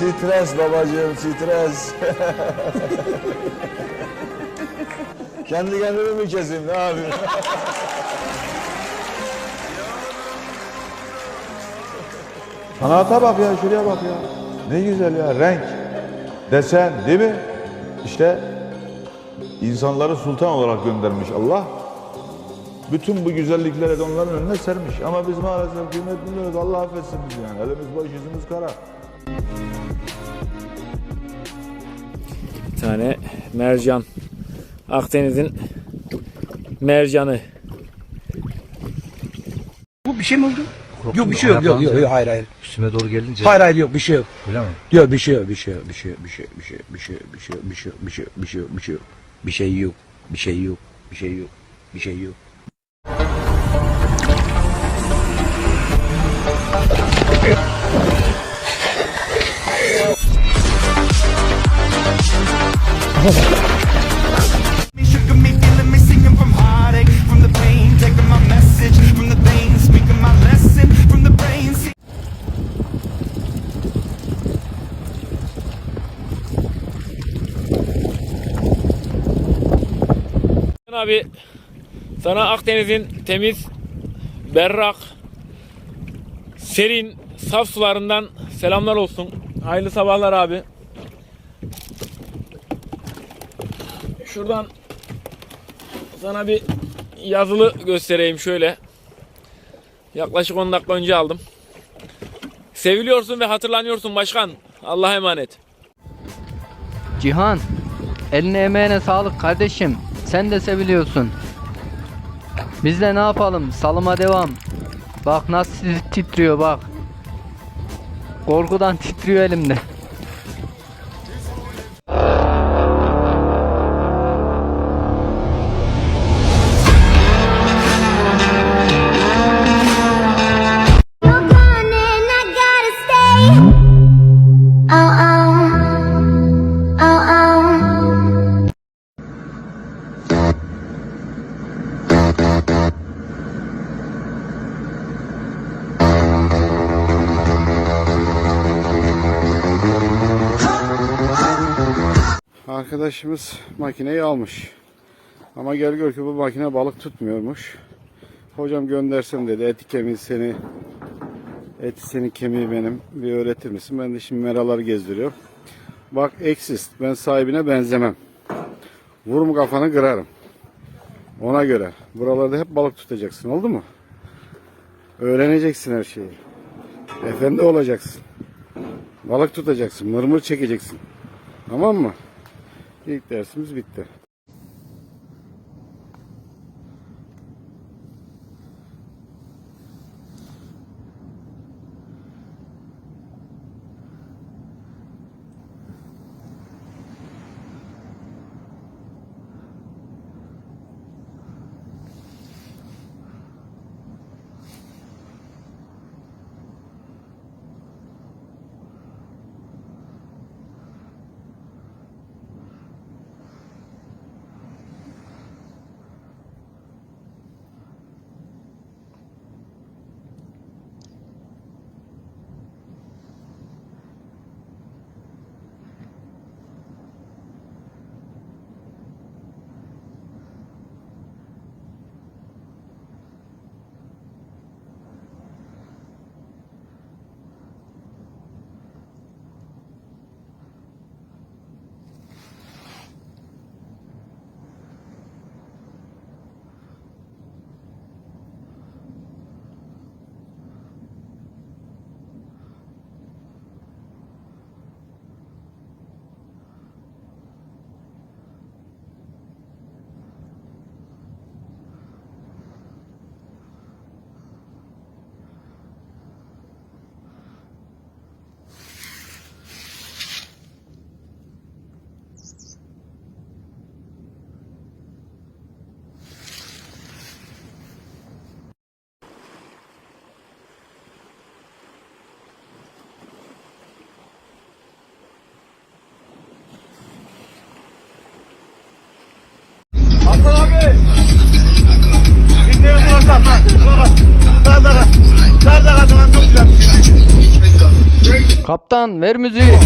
Stres babacığım stres. Kendi kendimi mi keseyim ne yapayım? Sanata bak ya şuraya bak ya. Ne güzel ya renk, desen değil mi? İşte insanları sultan olarak göndermiş Allah. Bütün bu güzellikleri de onların önüne sermiş. Ama biz maalesef kıymet bilmiyoruz. Allah affetsin bizi yani. Elimiz boş yüzümüz kara. Bir tane mercan. Akdeniz'in mercanı. Bu bir şey mi oldu? yok bir şey yok, yok, yok, yok, hayır, hayır. Üstüme doğru gelince Hayır, hayır, yok, bir şey yok. öyle mi? Yok, bir şey yok, bir şey yok, bir şey yok, bir şey yok, bir şey yok, bir şey yok, bir şey yok, bir şey yok, bir şey yok, bir şey yok, bir şey yok, bir şey yok, bir şey yok, bir şey yok, bir şey yok. Abi sana Akdeniz'in temiz, berrak, serin, saf sularından selamlar olsun. Hayırlı sabahlar abi. Şuradan sana bir yazılı göstereyim şöyle. Yaklaşık 10 dakika önce aldım. Seviliyorsun ve hatırlanıyorsun başkan. Allah'a emanet. Cihan, eline emeğine sağlık kardeşim. Sen de seviliyorsun. Biz de ne yapalım? Salıma devam. Bak nasıl titriyor bak. Korkudan titriyor elimde. Arkadaşımız makineyi almış. Ama gel gör ki bu makine balık tutmuyormuş. Hocam göndersem dedi eti kemiği seni eti seni kemiği benim bir öğretir misin? Ben de şimdi meraları gezdiriyorum. Bak eksist ben sahibine benzemem. Vurum kafanı kırarım. Ona göre. Buralarda hep balık tutacaksın oldu mu? Öğreneceksin her şeyi. Efendi olacaksın. Balık tutacaksın. Mırmır çekeceksin. Tamam mı? İlk dersimiz bitti. Kaptan ver müziği.